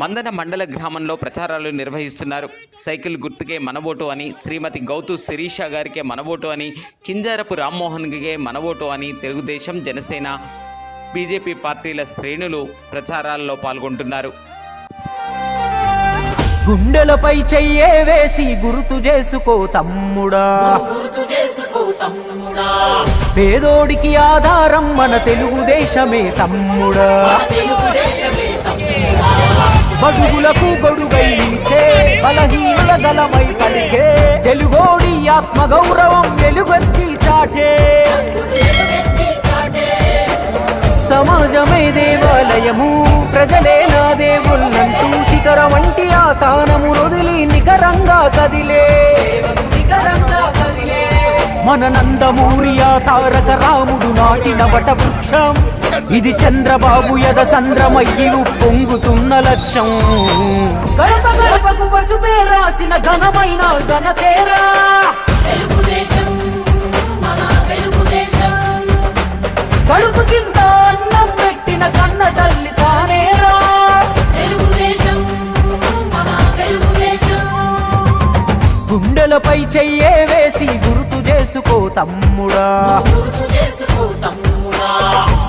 మందన మండల గ్రామంలో ప్రచారాలు నిర్వహిస్తున్నారు. సైకిల్ గుర్తుకే మనవోటు అని శ్రీమతి గౌతు శిరీష గారికే మనవోటు అని కింజారపు రామ్మోహన్గే మనవోటు అని తెలుగుదేశం జనసేన బీజేపీ పార్టీల శ్రేణులు ప్రచారాల్లో పాల్గొంటున్నారు. గుండెలపై చెయ్యే వేసి గుర్తు చేసుకో తమ్ముడా. గుర్తు చేసుకో తమ్ముడా. పేదోడికి ఆధారం మన తెలుగుదేశమే తమ్ముడా. బడుగులకు గొడుగై నిలిచే బలహీనుల గలమై పలికే తెలుగోడి ఆత్మ గౌరవం మన నందమూరి ఆ తారక రాముడు నాటిన వట వృక్షం. ఇది చంద్రబాబు యద సంద్రమయ్యి పొంగుతున్న లక్ష్యం. గడప గడపకు పసుపే రాసిన ఘనమైన ఘనతేరా. కడుపు కింద అన్నం పెట్టిన కన్న తల్లి తానేరా. గుండెలపై చెయ్యే వేసి గుర్తు చేసుకో తమ్ముడా.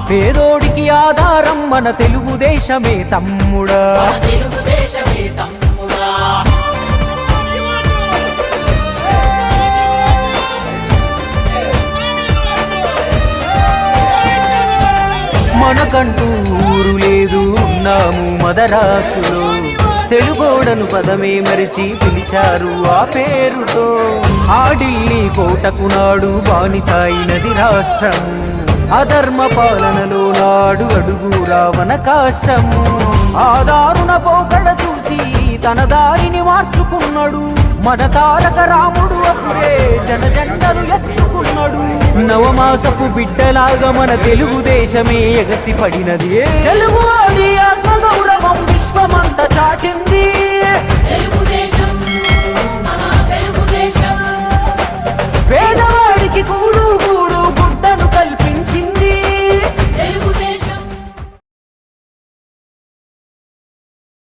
పేదోడికి ఆధారం మన తెలుగుదేశమే తమ్ముడా. మన తెలుగుదేశమే తమ్ముడా. మనకంటూ ఊరు లేదు ఉన్నాము మదరాసులో. తెలుగోడను పదమే మరిచి పిలిచారు ఆ పేరుతో. ఆ ఢిల్లీ కోటకు నాడు బానిసాయినది రాష్ట్రం. అధర్మ పాలనలో నాడు అడుగు రావణ కాష్టము ఆ దారుణ పోకడ చూసి తన దారిని మార్చుకున్నాడు. మన తారక రాముడు అప్పుడే జనజెండను ఎత్తుకున్నాడు. నవమాసపు బిడ్డలాగా మన తెలుగుదేశమే ఎగసి పడినది తెలుగు ఆడి గౌరవం విశ్వమంత చాటింది.